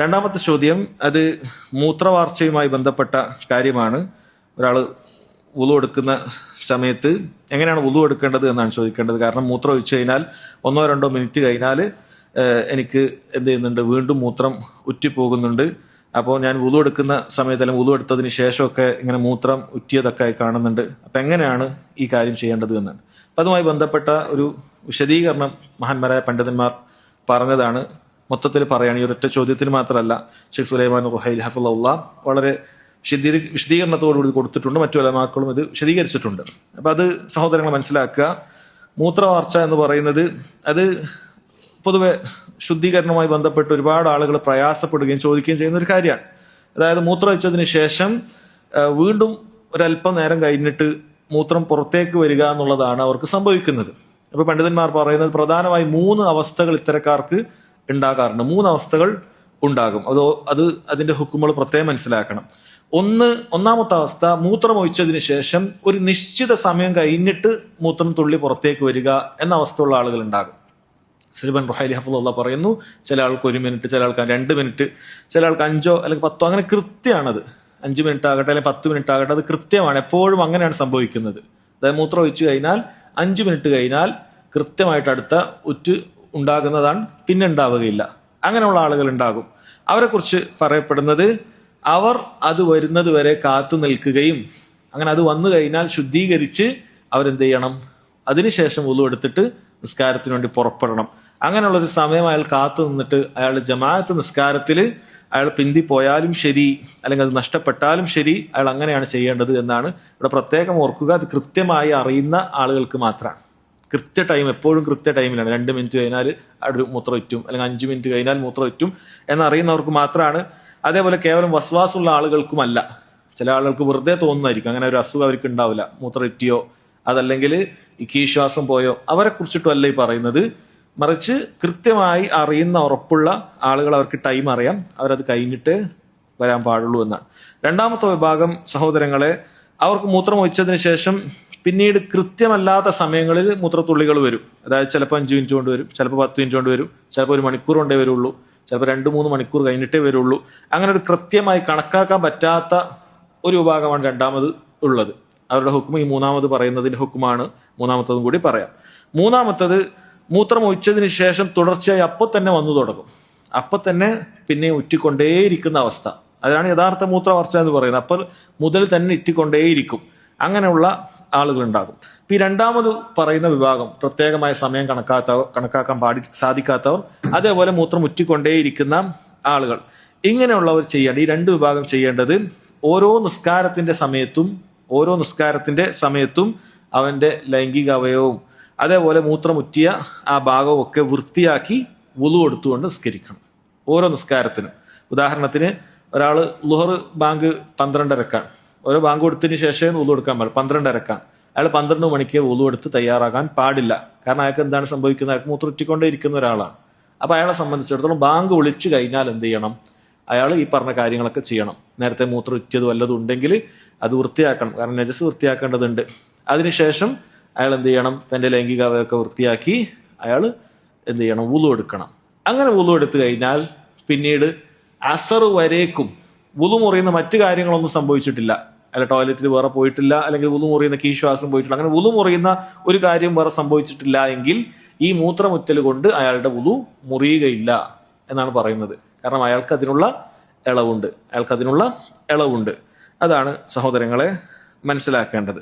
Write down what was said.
രണ്ടാമത്തെ ചോദ്യം അത് മൂത്രവാർച്ചയുമായി ബന്ധപ്പെട്ട കാര്യമാണ്. ഒരാൾ ഉളു എടുക്കുന്ന സമയത്ത് എങ്ങനെയാണ് ഉളു എടുക്കേണ്ടത് എന്നാണ് ചോദിക്കേണ്ടത്. കാരണം മൂത്രം ഒഴിച്ചു കഴിഞ്ഞാൽ ഒന്നോ രണ്ടോ മിനിറ്റ് കഴിഞ്ഞാൽ എനിക്ക് എന്ത് ചെയ്യുന്നുണ്ട്? വീണ്ടും മൂത്രം ഉറ്റിപ്പോകുന്നുണ്ട്. അപ്പോൾ ഞാൻ ഉളു എടുക്കുന്ന സമയത്ത് അല്ലെങ്കിൽ ഉളു എടുത്തതിന് ശേഷമൊക്കെ ഇങ്ങനെ മൂത്രം ഉറ്റിയതൊക്കെ കാണുന്നുണ്ട്. അപ്പം എങ്ങനെയാണ് ഈ കാര്യം ചെയ്യേണ്ടത് എന്നാണ്. അപ്പം അതുമായി ബന്ധപ്പെട്ട ഒരു വിശദീകരണം മഹാന്മാരായ പണ്ഡിതന്മാർ പറഞ്ഞതാണ്. മൊത്തത്തിൽ പറയുകയാണ് ഈ ഒരൊറ്റ ചോദ്യത്തിന് മാത്രമല്ല ഷെയ്ഖ് സുലൈമാൻ റുഹൈൽ ഹഫുള്ള വളരെ വിശദീ വിശദീകരണത്തോടുകൂടി കൊടുത്തിട്ടുണ്ട്. മറ്റു പലമാക്കളും ഇത് വിശദീകരിച്ചിട്ടുണ്ട്. അപ്പം അത് സഹോദരങ്ങൾ മനസ്സിലാക്കുക. മൂത്രവാർച്ച എന്ന് പറയുന്നത് അത് പൊതുവെ ശുദ്ധീകരണവുമായി ബന്ധപ്പെട്ട് ഒരുപാട് ആളുകൾ പ്രയാസപ്പെടുകയും ചോദിക്കുകയും ചെയ്യുന്ന ഒരു കാര്യമാണ്. അതായത് മൂത്രം വെച്ചതിന് ശേഷം വീണ്ടും ഒരല്പം നേരം കഴിഞ്ഞിട്ട് മൂത്രം പുറത്തേക്ക് വരിക എന്നുള്ളതാണ് അവർക്ക് സംഭവിക്കുന്നത്. അപ്പൊ പണ്ഡിതന്മാർ പറയുന്നത് പ്രധാനമായി മൂന്ന് അവസ്ഥകൾ ഇത്തരക്കാർക്ക് ഉണ്ടാകാറുണ്ട്. മൂന്ന് അവസ്ഥകൾ ഉണ്ടാകും. അതോ അത് അതിന്റെ ഹുക്കുമ്പോൾ പ്രത്യേകം മനസ്സിലാക്കണം. ഒന്ന് ഒന്നാമത്തെ അവസ്ഥ മൂത്രം ഒഴിച്ചതിന് ശേഷം ഒരു നിശ്ചിത സമയം കഴിഞ്ഞിട്ട് മൂത്രം തുള്ളി പുറത്തേക്ക് വരിക എന്ന അവസ്ഥയുള്ള ആളുകൾ ഉണ്ടാകും. സിൽബൻ റുഹൈലി ഹഫുള്ള പറയുന്നു ചില ആൾക്ക് ഒരു മിനിറ്റ് ചില ആൾക്ക് രണ്ട് മിനിറ്റ് ചില ആൾക്ക് അഞ്ചോ അല്ലെങ്കിൽ പത്തോ അങ്ങനെ കൃത്യമാണത്. അഞ്ച് മിനിറ്റ് ആകട്ടെ അല്ലെങ്കിൽ പത്ത് മിനിറ്റ് ആകട്ടെ അത് കൃത്യമാണ്. എപ്പോഴും അങ്ങനെയാണ് സംഭവിക്കുന്നത്. അതായത് മൂത്രം ഒഴിച്ചു കഴിഞ്ഞാൽ അഞ്ച് മിനിറ്റ് കഴിഞ്ഞാൽ കൃത്യമായിട്ട് അടുത്ത ഉറ്റ് ഉണ്ടാകുന്നതാണ്. പിന്നെ ഉണ്ടാവുകയില്ല അങ്ങനെയുള്ള ആളുകൾ ഉണ്ടാകും. അവരെ കുറിച്ച് പറയപ്പെടുന്നത് അവർ അത് വരുന്നത് വരെ കാത്തു നിൽക്കുകയും അങ്ങനെ അത് വന്നു കഴിഞ്ഞാൽ ശുദ്ധീകരിച്ച് അവരെന്ത് ചെയ്യണം അതിനുശേഷം ഉളു എടുത്തിട്ട് നിസ്കാരത്തിന് വേണ്ടി പുറപ്പെടണം. അങ്ങനെയുള്ള ഒരു സമയം അയാൾ കാത്തു നിന്നിട്ട് അയാൾ ജമാഅത്ത് നിസ്കാരത്തിൽ അയാൾ പിന്തി പോയാലും ശരി അല്ലെങ്കിൽ അത് നഷ്ടപ്പെട്ടാലും ശരി അയാൾ അങ്ങനെയാണ് ചെയ്യേണ്ടത് എന്നാണ് ഇവിടെ പ്രത്യേകം ഓർക്കുക. അത് കൃത്യമായി അറിയുന്ന ആളുകൾക്ക് മാത്രമാണ്. കൃത്യ ടൈം എപ്പോഴും കൃത്യ ടൈമിലാണ് രണ്ട് മിനിറ്റ് കഴിഞ്ഞാൽ ഒരു മൂത്രം ഇറ്റും അല്ലെങ്കിൽ അഞ്ച് മിനിറ്റ് കഴിഞ്ഞാൽ മൂത്രം ഇറ്റും എന്നറിയുന്നവർക്ക് മാത്രമാണ് അതേപോലെ കേവലം വസ്വാസുള്ള ആളുകൾക്കുമല്ല. ചില ആളുകൾക്ക് വെറുതെ തോന്നുന്നതായിരിക്കും. അങ്ങനെ ഒരു അസുഖം അവർക്ക് ഉണ്ടാവില്ല. മൂത്രം ഇറ്റിയോ അതല്ലെങ്കിൽ കീശ്വാസം പോയോ അവരെ കുറിച്ചിട്ടല്ല ഈ പറയുന്നത്. മറിച്ച് കൃത്യമായി അറിയുന്ന ഉറപ്പുള്ള ആളുകൾ അവർക്ക് ടൈം അറിയാം. അവരത് കഴിഞ്ഞിട്ട് വരാൻ പാടുള്ളൂ എന്നാണ്. രണ്ടാമത്തെ വിഭാഗം സഹോദരങ്ങളെ അവർക്ക് മൂത്രം ഒഴിച്ചതിന് ശേഷം പിന്നീട് കൃത്യമല്ലാത്ത സമയങ്ങളിൽ മൂത്രത്തുള്ളികൾ വരും. അതായത് ചിലപ്പോൾ അഞ്ച് മിനിറ്റ് കൊണ്ട് വരും ചിലപ്പോൾ പത്ത് മിനിറ്റ് കൊണ്ട് വരും ചിലപ്പോൾ ഒരു മണിക്കൂർ കൊണ്ടേ വരുള്ളൂ ചിലപ്പോൾ രണ്ട് മൂന്ന് മണിക്കൂർ കഴിഞ്ഞിട്ടേ വരുള്ളൂ. അങ്ങനെ ഒരു കൃത്യമായി കണക്കാക്കാൻ പറ്റാത്ത ഒരു വിഭാഗമാണ് രണ്ടാമത് ഉള്ളത്. അവരുടെ ഹുക്കും ഈ മൂന്നാമത് പറയുന്നതിന്റെ ഹുക്കുമാണ്. മൂന്നാമത്തതും കൂടി പറയാം. മൂന്നാമത്തത് മൂത്രം ഒഴിച്ചതിന് ശേഷം തുടർച്ചയായി അപ്പൊ തന്നെ വന്നു തുടങ്ങും. അപ്പൊ തന്നെ പിന്നെ ഉറ്റിക്കൊണ്ടേയിരിക്കുന്ന അവസ്ഥ. അതാണ് യഥാർത്ഥ മൂത്രവർച്ച എന്ന് പറയുന്നത്. അപ്പോൾ മുതൽ തന്നെ ഇറ്റിക്കൊണ്ടേയിരിക്കും. അങ്ങനെയുള്ള ഇപ്പൊ ഈ രണ്ടാമത് പറയുന്ന വിഭാഗം പ്രത്യേകമായ സമയം കണക്കാത്തവർ കണക്കാക്കാൻ പാടി സാധിക്കാത്തവർ അതേപോലെ മൂത്രം ഉറ്റിക്കൊണ്ടേയിരിക്കുന്ന ആളുകൾ. ഇങ്ങനെയുള്ളവർ ചെയ്യേണ്ട ഈ രണ്ട് വിഭാഗം ചെയ്യേണ്ടത് ഓരോ നിസ്കാരത്തിന്റെ സമയത്തും ഓരോ നിസ്കാരത്തിന്റെ സമയത്തും അവന്റെ ലൈംഗിക അവയവവും അതേപോലെ മൂത്രമുറ്റിയ ആ ഭാഗവും ഒക്കെ വൃത്തിയാക്കി വുളു എടുത്തുകൊണ്ട് നിസ്കരിക്കണം. ഓരോ നിസ്കാരത്തിനും. ഉദാഹരണത്തിന് ഒരാൾ ലുഹർ ബാങ്ക് പന്ത്രണ്ടരക്കാണ്. ഓരോ ബാങ്ക് കൊടുത്തതിന് ശേഷം ഉളു എടുക്കാൻ പാടില്ല പന്ത്രണ്ടരക്കാണ് അയാൾ പന്ത്രണ്ട് മണിക്ക് ഉളു എടുത്ത് തയ്യാറാകാൻ പാടില്ല. കാരണം അയാൾക്ക് എന്താണ് സംഭവിക്കുന്നത്? അയാൾക്ക് മൂത്രമുറ്റിക്കൊണ്ടേ ഇരിക്കുന്ന ഒരാളാണ്. അപ്പൊ അയാളെ സംബന്ധിച്ചിടത്തോളം ബാങ്ക് വിളിച്ചു കഴിഞ്ഞാൽ എന്ത് ചെയ്യണം? അയാൾ ഈ പറഞ്ഞ കാര്യങ്ങളൊക്കെ ചെയ്യണം. നേരത്തെ മൂത്രം ഉറ്റിയത് വല്ലതും ഉണ്ടെങ്കിൽ അത് വൃത്തിയാക്കണം. കാരണം നജസ് വൃത്തിയാക്കേണ്ടതുണ്ട്. അതിനുശേഷം അയാൾ എന്ത് ചെയ്യണം? തന്റെ ലൈംഗിക അവയൊക്കെ വൃത്തിയാക്കി അയാൾ എന്ത് ചെയ്യണം? വുളു എടുക്കണം അങ്ങനെ വുളു എടുത്തു കഴിഞ്ഞാൽ പിന്നീട് അസർ വരേക്കും. വുളു മുറിയുന്ന മറ്റു കാര്യങ്ങളൊന്നും സംഭവിച്ചിട്ടില്ല. അല്ല ടോയ്ലറ്റിൽ വേറെ പോയിട്ടില്ല അല്ലെങ്കിൽ ഉളു മുറിയുന്ന കീശ്വാസം പോയിട്ടില്ല അങ്ങനെ ഉളു മുറിയുന്ന ഒരു കാര്യം വേറെ സംഭവിച്ചിട്ടില്ല എങ്കിൽ ഈ മൂത്രമുറ്റൽ കൊണ്ട് അയാളുടെ ഉളു മുറിയുകയില്ല എന്നാണ് പറയുന്നത്. കാരണം അയാൾക്ക് അതിനുള്ള ഇളവുണ്ട് അയാൾക്ക് അതിനുള്ള ഇളവുണ്ട് അതാണ് സഹോദരങ്ങളെ മനസ്സിലാക്കേണ്ടത്.